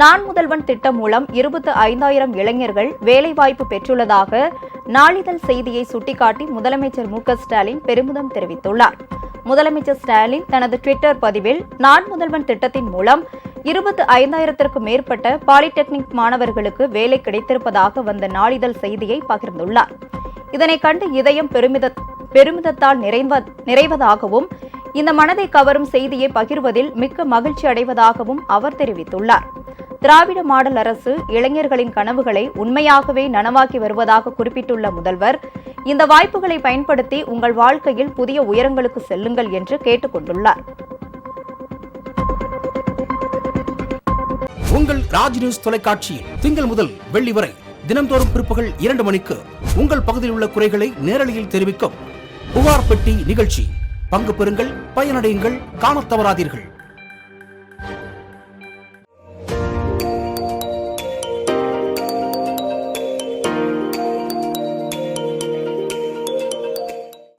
நான் முதல்வன் திட்டம் மூலம் இருபத்து ஐந்தாயிரம் இளைஞர்கள் வேலைவாய்ப்பு பெற்றுள்ளதாக நாளிதழ் செய்தியை சுட்டிக்காட்டி முதலமைச்சர் மு ஸ்டாலின் பெருமிதம் தெரிவித்துள்ளார். முதலமைச்சர் ஸ்டாலின் தனது ட்விட்டர் பதிவில் நான் முதல்வன் திட்டத்தின் மூலம் இருபத்து ஐந்தாயிரத்திற்கும் மேற்பட்ட பாலிடெக்னிக் மாணவர்களுக்கு வேலை கிடைத்திருப்பதாக வந்த நாளிதழ் செய்தியை பகிர்ந்துள்ளார். இதனை கண்டு இதயம் பெருமித பெருமிதத்தால் நிறைவ நிறைவதாகவும் இந்த மனதை கவரும் செய்தியை பகிர்வதில் மிக்க மகிழ்ச்சி அடைவதாகவும் அவர் தெரிவித்துள்ளார். திராவிட மாடல் அரசு இளைஞர்களின் கனவுகளை உண்மையாகவே நனவாக்கி வருவதாக குறிப்பிட்டுள்ள முதல்வர் இந்த வாய்ப்புகளை பயன்படுத்தி உங்கள் வாழ்க்கையில் புதிய உயரங்களுக்கு செல்லுங்கள் என்று கேட்டுக் கொண்டுள்ளார் உங்கள் ராஜ் நியூஸ் தொலைக்காட்சியில் திங்கள் முதல் வெள்ளி வரை தினம்தோறும் பிற்பகல் இரண்டு மணிக்கு உங்கள் பகுதியில் உள்ள குறைகளை நேரலையில் தெரிவிக்கும் புகார் பெட்டி நிகழ்ச்சி. பங்கு பெறுங்கள் பயனடையுங்கள் காணத் தவறாதீர்கள்.